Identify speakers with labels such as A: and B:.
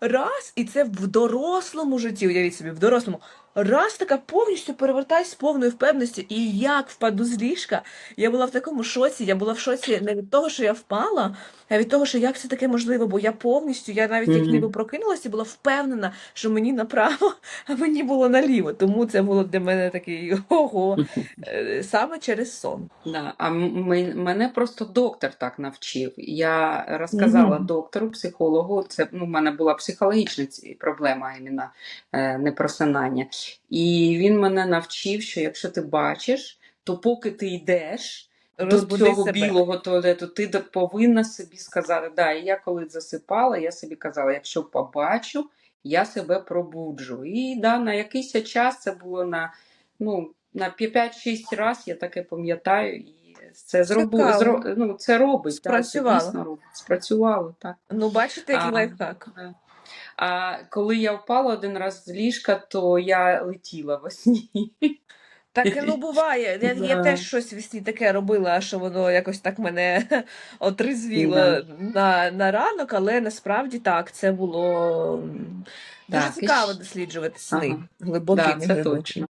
A: раз, і це в дорослому житті, уявіть собі, в дорослому. Раз така повністю перевертаюсь з повною впевненості, і як впаду з ліжка. Я була в такому шоці. Я була в шоці не від того, що я впала, а від того, що як це таке можливо, бо я повністю, я навіть як ніби прокинулася, була впевнена, що мені направо, а мені було наліво. Тому це було для мене такий ого, е, саме через сон.
B: Да. А ми- мене просто доктор так навчив. Я розказала доктору, психологу, це ну, в мене була психологічна проблема, іменно е, непросинання. І він мене навчив, що якщо ти бачиш, то поки ти йдеш до цього
A: себе.
B: білого туалету, ти повинна собі сказати, да, і я коли засипала, я собі казала, якщо побачу, я себе пробуджу. І да, на якийсь час це було на, ну, на 5-6 разів, я таке пам'ятаю, і це зробило, зро, ну, це робить, да, це
A: Спрацювало.
B: дійсно робить. Спрацювало, так.
A: Ну, бачите, який лайфхак.
B: да. А коли я впала один раз з ліжка, то я летіла во сні.
A: Так ну буває. Я, я
B: Да.
A: теж щось в сні таке робила, що воно якось так мене отрезвіло
B: Да.
A: на, на ранок, але насправді так, це було м, дуже
B: Так, і
A: цікаво
B: щ-
A: досліджувати сни.
B: Ага.
A: Глибокі,
B: Да,
A: не
B: це
A: глибокі.
B: точно.